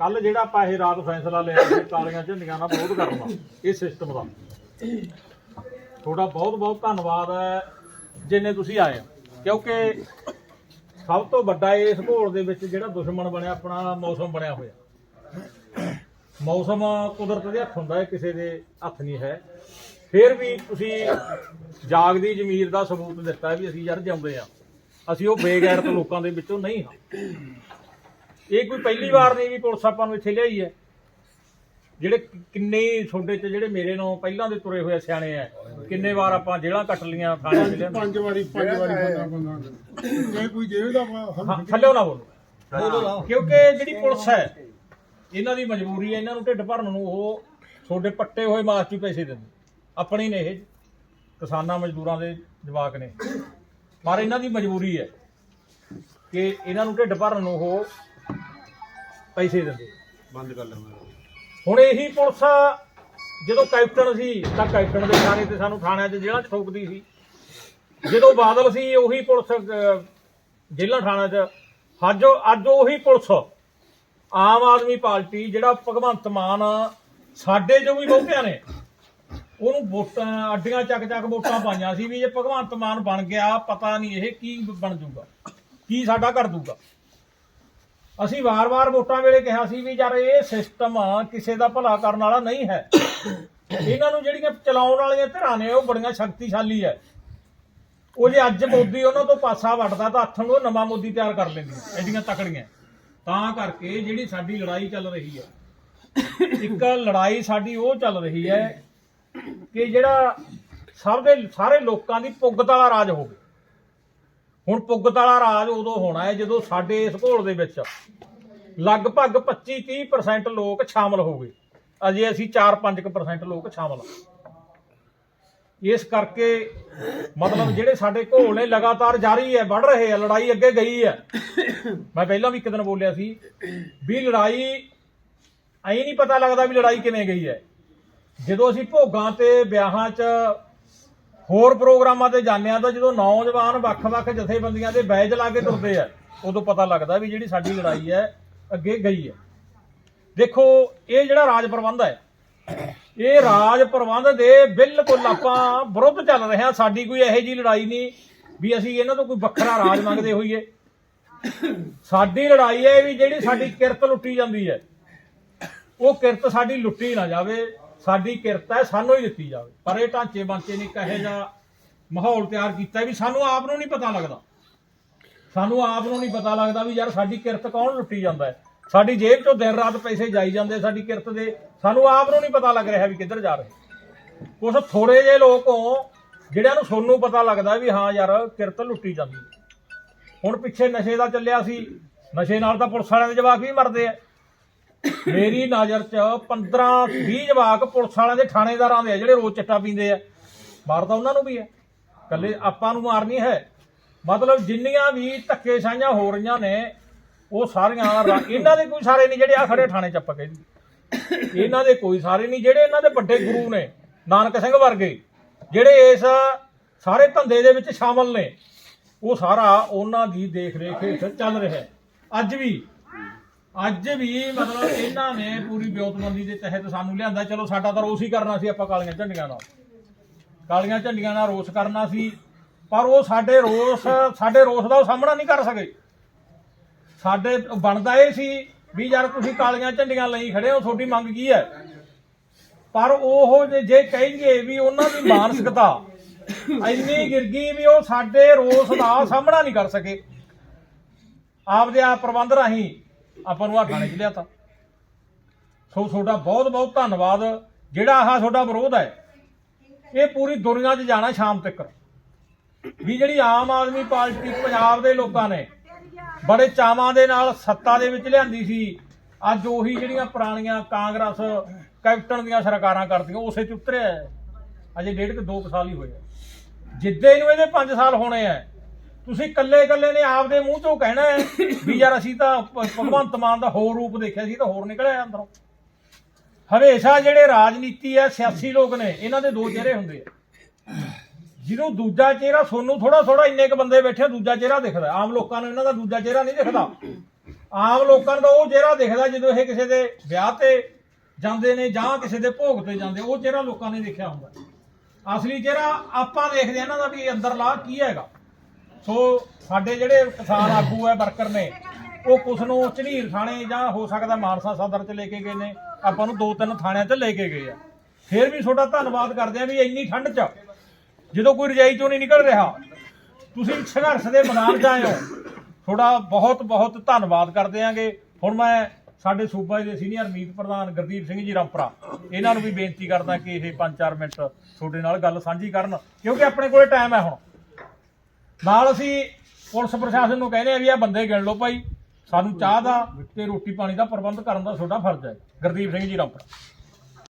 ਕੱਲ ਜਿਹੜਾ ਆਪਾਂ ਇਹ ਰਾਤ ਫੈਸਲਾ ਲਿਆ ਸੀ ਕਾਲੀਆਂ ਝੰਡੀਆਂ ਨਾਲ ਵਿਰੋਧ ਕਰਨ ਦਾ ਇਹ ਸਿਸਟਮ ਦਾ। ਤੁਹਾਡਾ ਬਹੁਤ ਬਹੁਤ ਧੰਨਵਾਦ ਹੈ, ਜਿੰਨੇ ਤੁਸੀਂ ਆਏ ਹੋ। ਕਿਉਂਕਿ ਸਭ ਤੋਂ ਵੱਡਾ ਇਸ ਘੋਲ ਦੇ ਵਿੱਚ ਜਿਹੜਾ ਦੁਸ਼ਮਣ ਬਣਿਆ, ਆਪਣਾ ਮੌਸਮ ਬਣਿਆ ਹੋਇਆ। ਮੌਸਮ ਕੁਦਰਤ ਦੇ ਹੱਥ ਹੁੰਦਾ ਹੈ, ਕਿਸੇ ਦੇ ਹੱਥ ਨਹੀਂ ਹੈ। ਫਿਰ ਵੀ ਤੁਸੀਂ ਜਾਗਦੀ ਜ਼ਮੀਰ ਦਾ ਸਬੂਤ ਦਿੱਤਾ ਵੀ ਅਸੀਂ ਯਾਰ ਜਿਉਂਦੇ ਆ। ਅਸੀਂ ਉਹ ਬੇਗੈਰਤ ਲੋਕਾਂ ਦੇ ਵਿੱਚੋਂ ਨਹੀਂ ਹਾਂ। ਇਹ ਕੋਈ ਪਹਿਲੀ ਵਾਰ ਨਹੀਂ ਵੀ ਪੁਲਿਸ ਆਪਾਂ ਨੂੰ ਇੱਥੇ ਲਿਆਈ ਹੈ। ਜਿਹੜੇ ਕਿੰਨੇ ਤੁਹਾਡੇ ਚ ਜਿਹੜੇ ਮੇਰੇ ਨੂੰ ਪਹਿਲਾਂ ਦੇ ਤੁਰੇ ਹੋਏ ਸਿਆਣੇ ਆ ਕਿੰਨੇ ਵਾਰ ਆਪਾਂ ਜੇਲ੍ਹਾਂ ਕੱਟ ਲੀਆਂ ਥਾਣੇ ਚ ਲਿਆਂਦੇ ਪੰਜ ਵਾਰੀ ਪੰਜ ਵਾਰੀ ਬੰਦਾ ਬੰਦਾ ਜੇ ਕੋਈ ਜੇ ਦਾ ਥੱਲੇ ਨਾ ਬੋਲੋ। ਕਿਉਂਕਿ ਜਿਹੜੀ ਪੁਲਿਸ ਹੈ ਇਹਨਾਂ ਦੀ ਮਜਬੂਰੀ ਹੈ ਇਹਨਾਂ ਨੂੰ ਢਿੱਡ ਭਰਨ ਨੂੰ ਉਹ ਤੁਹਾਡੇ ਪੱਟੇ ਹੋਏ ਮਾਸ 'ਚ ਹੀ ਪੈਸੇ ਦਿੰਦੇ। ਆਪਣੀ ਨੇ ਇਹ ਕਿਸਾਨਾਂ ਮਜ਼ਦੂਰਾਂ ਦੇ ਜਵਾਕ ਨੇ। ਪਰ ਇਹਨਾਂ ਦੀ ਮਜਬੂਰੀ ਹੈ ਕਿ ਇਹਨਾਂ ਨੂੰ ਢਿੱਡ ਭਰਨ ਨੂੰ ਉਹ ਪੈਸੇ ਦਿੰਦੇ। ਬੰਦ ਕਰ ਲੈਣਾ ਹੁਣ ਇਹੀ ਪੁਲਿਸ ਜਦੋਂ ਕੈਪਟਨ ਸੀ ਤਾਂ ਕੈਪਟਨ ਦੇ ਥਾਣੇ ਤੇ ਸਾਨੂੰ ਥਾਣਿਆਂ 'ਚ ਜੇਲ੍ਹਾਂ 'ਚ ਠੋਕਦੀ ਸੀ। ਜਦੋਂ ਬਾਦਲ ਸੀ ਉਹੀ ਪੁਲਿਸ ਅਹ, ਜੇਲ੍ਹਾਂ ਥਾਣਿਆਂ 'ਚ। ਅੱਜ ਅੱਜ ਉਹੀ ਪੁਲਿਸ ਆਮ ਆਦਮੀ ਪਾਰਟੀ ਜਿਹੜਾ ਭਗਵੰਤ ਮਾਨ ਸਾਡੇ ਜੋ ਵੀ ਬਹੁਤਿਆਂ ਨੇ ਉਹਨੂੰ ਵੋਟਾਂ ਅੱਡੀਆਂ ਚੱਕ ਚੱਕ ਵੋਟਾਂ ਪਾਈਆਂ ਸੀ ਵੀ ਜੇ ਭਗਵੰਤ ਮਾਨ ਬਣ ਗਿਆ ਪਤਾ ਨਹੀਂ ਇਹ ਕੀ ਬਣ ਜਾਊਗਾ ਕੀ ਸਾਡਾ ਕਰ ਦੂਗਾ ਅਸੀਂ ਵਾਰ-ਵਾਰ ਵੋਟਾਂ ਵੇਲੇ ਕਿਹਾ ਸੀ ਵੀ ਯਾਰ ਇਹ ਸਿਸਟਮ ਕਿਸੇ ਦਾ ਭਲਾ ਕਰਨ ਵਾਲਾ ਨਹੀਂ ਹੈ। ਇਹਨਾਂ ਨੂੰ ਜਿਹੜੀਆਂ ਚਲਾਉਣ ਵਾਲੀਆਂ ਧਿਰਾਂ ਨੇ, ਉਹ ਬੜੀਆਂ ਸ਼ਕਤੀਸ਼ਾਲੀ ਹੈ। ਉਹ ਜੇ ਅੱਜ ਮੋਦੀ ਉਹਨਾਂ ਤੋਂ ਪਾਸਾ ਵੱਟਦਾ, ਤਾਂ ਹੱਥ ਨੂੰ ਉਹ ਨਵਾਂ ਮੋਦੀ ਤਿਆਰ ਕਰ ਲੈਂਦੀ ਐਡੀਆਂ ਤਕੜੀਆਂ। ਤਾਂ ਕਰਕੇ ਜਿਹੜੀ ਸਾਡੀ ਲੜਾਈ ਚੱਲ ਰਹੀ ਹੈ, ਇੱਕ ਲੜਾਈ ਸਾਡੀ ਉਹ ਚੱਲ ਰਹੀ ਹੈ ਕਿ ਜਿਹੜਾ ਸਭ ਦੇ, ਸਾਰੇ ਲੋਕਾਂ ਦੀ ਪੁੱਗਤ ਵਾਲਾ ਰਾਜ ਹੋਵੇ। ਹੁਣ ਪੁੱਗਤ ਵਾਲਾ ਰਾਜ ਉਦੋਂ ਹੋਣਾ ਹੈ ਜਦੋਂ ਸਾਡੇ ਇਸ ਘੋਲ ਦੇ ਵਿੱਚ ਲਗਭਗ 25-30% ਲੋਕ ਸ਼ਾਮਲ ਹੋ ਗਏ। ਅਜੇ ਅਸੀਂ 4-5% ਲੋਕ ਸ਼ਾਮਲ ਹਾਂ। ਇਸ ਕਰਕੇ ਮਤਲਬ ਜਿਹੜੇ ਸਾਡੇ ਘੋਲ ਨੇ ਲਗਾਤਾਰ ਜਾਰੀ ਹੈ ਵੱਧ ਰਹੇ ਆ ਲੜਾਈ ਅੱਗੇ ਗਈ ਹੈ। ਮੈਂ ਪਹਿਲਾਂ ਵੀ ਇੱਕ ਦਿਨ ਬੋਲਿਆ ਸੀ ਵੀ ਲੜਾਈ, ਐਂ ਨਹੀਂ ਪਤਾ ਲੱਗਦਾ ਵੀ ਲੜਾਈ ਕਿਵੇਂ ਗਈ ਹੈ। ਜਦੋਂ ਅਸੀਂ ਭੋਗਾਂ ਤੇ ਵਿਆਹਾਂ 'ਚ ਹੋਰ ਪ੍ਰੋਗਰਾਮਾਂ ਤੇ ਜਾਂਦੇ ਆ ਤਾਂ ਜਦੋਂ ਨੌਜਵਾਨ ਵੱਖ-ਵੱਖ ਜਥੇਬੰਦੀਆਂ ਦੇ ਬੈਜ ਲਾ ਕੇ ਤੁਰਦੇ ਆ, ਉਦੋਂ ਪਤਾ ਲੱਗਦਾ ਵੀ ਜਿਹੜੀ ਸਾਡੀ ਲੜਾਈ ਹੈ, ਅੱਗੇ ਗਈ ਹੈ। ਦੇਖੋ, ਇਹ ਜਿਹੜਾ ਰਾਜ ਪ੍ਰਬੰਧ ਹੈ, ਇਹ ਰਾਜ ਪ੍ਰਬੰਧ ਦੇ ਬਿਲਕੁਲ ਆਪਾਂ ਵਿਰੁੱਧ ਚੱਲ ਰਹੇ ਹਾਂ। ਸਾਡੀ ਕੋਈ ਇਹੋ ਜੀ ਲੜਾਈ ਨਹੀਂ ਵੀ ਅਸੀਂ ਇਹਨਾਂ ਤੋਂ ਕੋਈ ਵੱਖਰਾ ਰਾਜ ਮੰਗਦੇ ਹੋਈਏ। ਸਾਡੀ ਲੜਾਈ ਹੈ ਵੀ ਜਿਹੜੀ ਸਾਡੀ ਕਿਰਤ ਲੁੱਟੀ ਜਾਂਦੀ ਹੈ, ਉਹ ਕਿਰਤ ਸਾਡੀ ਲੁੱਟੀ ਨਾ ਜਾਵੇ। ਸਾਡੀ ਕਿਰਤ ਹੈ, ਸਾਨੂੰ ਹੀ ਦਿੱਤੀ ਜਾਵੇ। ਪਰ ਇਹ ਢਾਂਚੇ ਬਾਂਚੇ ਨੇ ਕਹੇ ਜਾ ਮਾਹੌਲ ਤਿਆਰ ਕੀਤਾ ਵੀ ਸਾਨੂੰ ਆਪ ਨੂੰ ਨਹੀਂ ਪਤਾ ਲੱਗਦਾ। ਸਾਨੂੰ ਆਪ ਨੂੰ ਨਹੀਂ ਪਤਾ ਲੱਗਦਾ ਵੀ ਯਾਰ ਸਾਡੀ ਕਿਰਤ ਕੌਣ ਲੁੱਟੀ ਜਾਂਦਾ ਹੈ? ਸਾਡੀ ਜੇਬ ਚੋਂ ਦਿਨ ਰਾਤ ਪੈਸੇ ਜਾਈ ਜਾਂਦੇ ਸਾਡੀ ਕਿਰਤ ਦੇ। ਸਾਨੂੰ ਆਪ ਨੂੰ ਨਹੀਂ ਪਤਾ ਲੱਗ ਰਿਹਾ ਵੀ ਕਿੱਧਰ ਜਾ ਰਹੇ। ਕੁਝ ਥੋੜੇ ਜਿਹੇ ਲੋਕ ਹੋ ਜਿਹੜਿਆਂ ਨੂੰ ਸੋਨੂੰ ਪਤਾ ਲੱਗਦਾ ਵੀ ਹਾਂ ਯਾਰ ਕਿਰਤ ਲੁੱਟੀ ਜਾਂਦੀ ਹੈ। ਹੁਣ ਪਿੱਛੇ ਨਸ਼ੇ ਦਾ ਚੱਲਿਆ ਸੀ। ਨਸ਼ੇ ਨਾਲ ਤਾਂ ਪੁਲਿਸ ਵਾਲਿਆਂ ਦੇ ਜਵਾਕ ਵੀ ਮਰਦੇ ਆ। ਮੇਰੀ ਨਜ਼ਰ 'ਚ 15 20 ਜਵਾਕ ਪੁਲਿਸ ਵਾਲਿਆਂ ਦੇ ਥਾਣੇਦਾਰਾਂ ਦੇ ਆ ਜਿਹੜੇ ਰੋਜ਼ ਚਿੱਟਾ ਪੀਂਦੇ ਆ। ਮਾਰਦਾ ਉਹਨਾਂ ਨੂੰ ਵੀ ਹੈ ਕੱਲੇ ਆਪਾਂ ਨੂੰ ਮਾਰਨੀ ਹੈ। ਮਤਲਬ ਜਿੰਨੀਆਂ ਵੀ ਧੱਕੇ ਸਾਈਆਂ ਹੋ ਰਹੀਆਂ ਨੇ, ਉਹ ਸਾਰੀਆਂ ਰਾ- ਇਹਨਾਂ ਦੇ ਕੋਈ ਸਾਰੇ ਨਹੀਂ ਜਿਹੜੇ ਆ ਖੜੇ ਥਾਣੇ ਚ ਆਪਾਂ ਕਹਿੰਦੇ ਇਹਨਾਂ ਦੇ ਕੋਈ ਸਾਰੇ ਨਹੀਂ। ਜਿਹੜੇ ਇਹਨਾਂ ਦੇ ਵੱਡੇ ਗੁਰੂ ਨੇ, ਨਾਨਕ ਸਿੰਘ ਵਰਗੇ, ਜਿਹੜੇ ਇਸ ਸਾਰੇ ਧੰਦੇ ਦੇ ਵਿੱਚ ਸ਼ਾਮਲ ਨੇ, ਉਹ ਸਾਰਾ ਉਹਨਾਂ ਦੀ ਦੇਖ ਰੇਖ ਹੇਠ ਚੱਲ ਰਿਹਾ ਹੈ। ਅੱਜ ਵੀ ਅੱਜ ਵੀ ਮਤਲਬ ਇਹਨਾਂ ਨੇ ਪੂਰੀ ਵਿਉਂਤਬੰਦੀ ਦੇ ਤਹਿਤ ਸਾਨੂੰ ਲਿਆਂਦਾ। ਚਲੋ, ਸਾਡਾ ਤਾਂ ਰੋਸ ਹੀ ਕਰਨਾ ਸੀ ਆਪਾਂ ਕਾਲੀਆਂ ਝੰਡੀਆਂ ਨਾਲ। ਕਾਲੀਆਂ ਝੰਡੀਆਂ ਨਾਲ ਰੋਸ ਕਰਨਾ ਸੀ, ਪਰ ਉਹ ਸਾਡੇ ਰੋਸ ਸਾਡੇ ਰੋਸ ਦਾ ਉਹ ਸਾਹਮਣਾ ਨਹੀਂ ਕਰ ਸਕੇ। ਸਾਡੇ ਬਣਦਾ ਇਹ ਸੀ ਵੀ ਯਾਰ ਤੁਸੀਂ ਕਾਲੀਆਂ ਝੰਡੀਆਂ ਲਈ ਖੜੇ ਹੋ, ਤੁਹਾਡੀ ਮੰਗ ਕੀ ਹੈ? ਪਰ ਉਹ ਜੇ- ਜੇ ਕਹਿੰਗੇ ਵੀ ਉਹਨਾਂ ਦੀ ਮਾਨਸਿਕਤਾ ਇੰਨੀ ਗਿਰ ਗਈ ਵੀ ਉਹ ਸਾਡੇ ਰੋਸ ਦਾ ਸਾਹਮਣਾ ਨਹੀਂ ਕਰ ਸਕੇ। ਆਪਦੇ ਆਪ ਪ੍ਰਬੰਧ ਰਾਹੀਂ ਆਪਾਂ ਨੂੰ ਆ ਥਾਣੇ 'ਚ ਲਿਆਤਾ। ਸੋ ਤੁਹਾਡਾ ਬਹੁਤ ਬਹੁਤ ਧੰਨਵਾਦ। ਜਿਹੜਾ ਆਹ ਤੁਹਾਡਾ ਵਿਰੋਧ ਹੈ, ਇਹ ਪੂਰੀ ਦੁਨੀਆ 'ਚ ਜਾਣਾ ਸ਼ਾਮ ਤੱਕ। ਵੀ ਜਿਹੜੀ ਆਮ ਆਦਮੀ ਪਾਰਟੀ ਪੰਜਾਬ ਦੇ ਲੋਕਾਂ ਨੇ ਬੜੇ ਚਾਵਾਂ ਦੇ ਨਾਲ ਸੱਤਾ ਦੇ ਵਿੱਚ ਲਿਆਂਦੀ ਸੀ, ਅੱਜ ਉਹੀ ਜਿਹੜੀਆਂ ਪੁਰਾਣੀਆਂ ਕਾਂਗਰਸ, ਕੈਪਟਨ ਦੀਆਂ ਸਰਕਾਰਾਂ ਕਰਦੀਆਂ, ਉਸੇ ਚ ਉਤਰਿਆ ਹੈ। ਅਜੇ ਡੇਢ ਕੁ ਦੋ ਕੁ ਸਾਲ ਹੀ ਹੋਏ ਆ। ਜਿੱਦੇ ਨੂੰ ਇਹਦੇ 5 ਸਾਲ ਹੋਣੇ ਆ ਤੁਸੀਂ ਕੱਲੇ ਕੱਲੇ ਨੇ ਆਪਦੇ ਮੂੰਹ ਚੋਂ ਕਹਿਣਾ ਹੈ ਵੀ ਯਾਰ ਅਸੀਂ ਤਾਂ ਭ- ਭਗਵੰਤ ਮਾਨ ਦਾ ਹੋਰ ਰੂਪ ਦੇਖਿਆ ਸੀ ਤਾਂ ਹੋਰ ਨਿਕਲਿਆ ਅੰਦਰੋਂ। ਹਮੇਸ਼ਾ ਜਿਹੜੇ ਰਾਜਨੀਤੀ ਹੈ ਸਿਆਸੀ ਲੋਕ ਨੇ ਇਹਨਾਂ ਦੇ ਦੋ ਚਿਹਰੇ ਹੁੰਦੇ ਆ। ਜਿਹਨੂੰ ਦੂਜਾ ਚਿਹਰਾ ਸੋਨੂੰ ਥੋੜਾ ਥੋੜਾ ਇੰਨੇ ਕ ਬੰਦੇ ਬੈਠੇ ਆ, ਦੂਜਾ ਚਿਹਰਾ ਦਿਖਦਾ। ਆਮ ਲੋਕਾਂ ਨੂੰ ਇਹਨਾਂ ਦਾ ਦੂਜਾ ਚਿਹਰਾ ਨਹੀਂ ਦਿਖਦਾ। ਆਮ ਲੋਕਾਂ ਨੂੰ ਤਾਂ ਉਹ ਚਿਹਰਾ ਦਿਖਦਾ ਜਦੋਂ ਇਹ ਕਿਸੇ ਦੇ ਵਿਆਹ ਤੇ ਜਾਂਦੇ ਨੇ ਜਾਂ ਕਿਸੇ ਦੇ ਭੋਗ ਤੇ ਜਾਂਦੇ ਉਹ ਚਿਹਰਾ ਲੋਕਾਂ ਨੇ ਦੇਖਿਆ ਹੁੰਦਾ। ਅਸਲੀ ਚਿਹਰਾ ਆਪਾਂ ਦੇਖਦੇ ਆ ਇਹਨਾਂ ਦਾ ਵੀ ਅੰਦਰਲਾ ਕੀ ਹੈਗਾ। ਸੋ ਸਾਡੇ ਜਿਹੜੇ ਕਿਸਾਨ ਆਗੂ ਹੈ, ਵਰਕਰ ਨੇ, ਉਹ ਕੁਛ ਨੂੰ ਝੜੀਰ ਥਾਣੇ ਜਾਂ ਹੋ ਸਕਦਾ ਮਾਨਸਾ ਸਦਰ ਚ ਲੈ ਕੇ ਗਏ ਨੇ। ਆਪਾਂ ਨੂੰ ਦੋ ਤਿੰਨ ਥਾਣਿਆਂ ਤੇ ਲੈ ਕੇ ਗਏ ਆ। ਫਿਰ ਵੀ ਤੁਹਾਡਾ ਧੰਨਵਾਦ ਕਰਦੇ ਆ ਵੀ ਇੰਨੀ ਠੰਡ ਚ ਜਦੋਂ ਕੋਈ ਰਜਾਈ ਚੋਂ ਨਹੀਂ ਨਿਕਲ ਰਿਹਾ, ਤੁਸੀਂ ਸੰਘਰਸ਼ ਦੇ ਮੈਦਾਨ 'ਚ ਆਏ ਹੋ। ਤੁਹਾਡਾ ਬਹੁਤ ਬਹੁਤ ਧੰਨਵਾਦ ਕਰਦੇ ਆਂਗੇ। ਹੁਣ ਮੈਂ ਸਾਡੇ ਸੂਬਾ ਦੇ ਸੀਨੀਅਰ ਮੀਤ ਪ੍ਰਧਾਨ ਗੁਰਦੀਪ ਸਿੰਘ ਜੀ ਰਾਮਪੁਰਾ, ਇਹਨਾਂ ਨੂੰ ਵੀ ਬੇਨਤੀ ਕਰਦਾ ਕਿ ਇਹ 5-4 ਮਿੰਟ ਤੁਹਾਡੇ ਨਾਲ ਗੱਲ ਸਾਂਝੀ ਕਰਨ, ਕਿਉਂਕਿ ਆਪਣੇ ਕੋਲੇ ਟਾਈਮ ਹੈ ਹੁਣ। ਨਾਲ ਅਸੀਂ ਪੁਲਿਸ ਪ੍ਰਸ਼ਾਸਨ ਨੂੰ ਕਹਿੰਦੇ ਆ ਵੀ ਆ ਬੰਦੇ ਗਿਣ ਲਓ ਭਾਈ, ਸਾਨੂੰ ਚਾਹ ਦਾ ਤੇ ਰੋਟੀ ਪਾਣੀ ਦਾ ਪ੍ਰਬੰਧ ਕਰਨ ਦਾ ਤੁਹਾਡਾ ਫਰਜ਼ ਹੈ। ਗੁਰਦੀਪ ਸਿੰਘ ਜੀ ਰਾਮਪੁਰਾ।